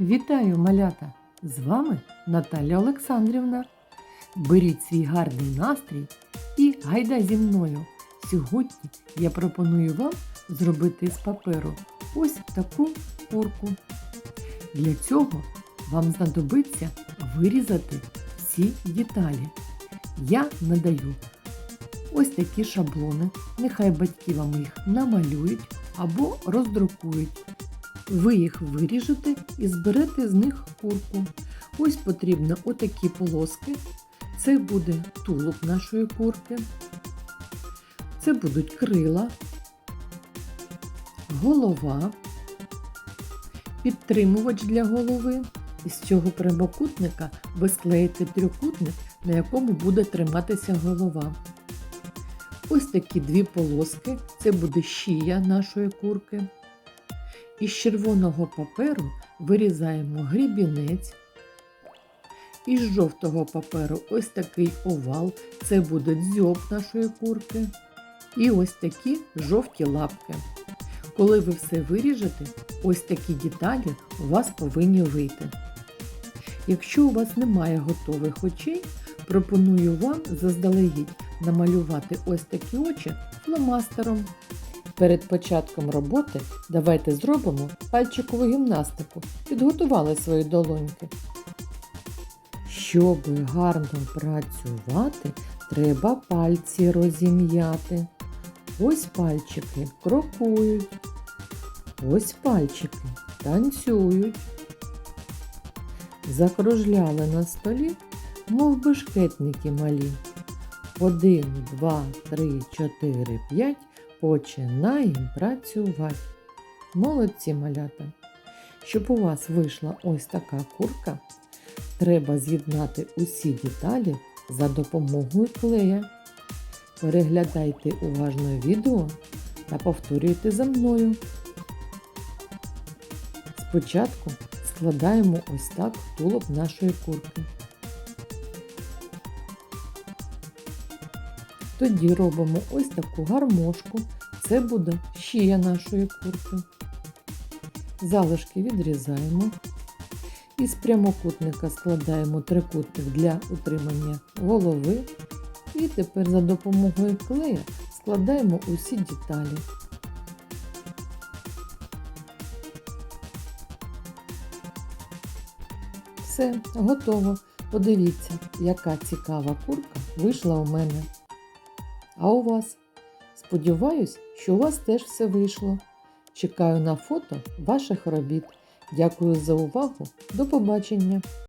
Вітаю, малята! З вами Наталя Олександрівна. Беріть свій гарний настрій і гайда зі мною. Сьогодні я пропоную вам зробити з паперу ось таку курку. Для цього вам знадобиться вирізати всі деталі. Я надаю ось такі шаблони. Нехай батьки вам їх намалюють або роздрукують. Ви їх виріжете і зберете з них курку. Ось потрібно отакі полоски. Це буде тулуб нашої курки. Це будуть крила, голова, підтримувач для голови. Із цього прямокутника ви склеїте трикутник, на якому буде триматися голова. Ось такі дві полоски. Це буде шия нашої курки. Із червоного паперу вирізаємо грібінець. Із жовтого паперу ось такий овал. Це буде дзьоб нашої курки. І ось такі жовті лапки. Коли ви все виріжете, ось такі деталі у вас повинні вийти. Якщо у вас немає готових очей, пропоную вам заздалегідь намалювати ось такі очі фломастером. Перед початком роботи давайте зробимо пальчикову гімнастику. Підготували свої долоньки. Щоб гарно працювати, треба пальці розім'яти. Ось пальчики крокують. Ось пальчики танцюють. Закружляли на столі, мов бешкетники малі. Один, два, три, чотири, п'ять. Починаємо працювати. Молодці малята. Щоб у вас вийшла ось така курка, треба з'єднати усі деталі за допомогою клея. Переглядайте уважно відео та повторюйте за мною. Спочатку складаємо ось так тулуб нашої курки. Тоді робимо ось таку гармошку. Це буде шия нашої курки. Залишки відрізаємо. Із прямокутника складаємо трикутник для утримання голови. І тепер за допомогою клея складаємо усі деталі. Все, готово. Подивіться, яка цікава курка вийшла у мене. А у вас? Сподіваюсь, що у вас теж все вийшло. Чекаю на фото ваших робіт. Дякую за увагу. До побачення!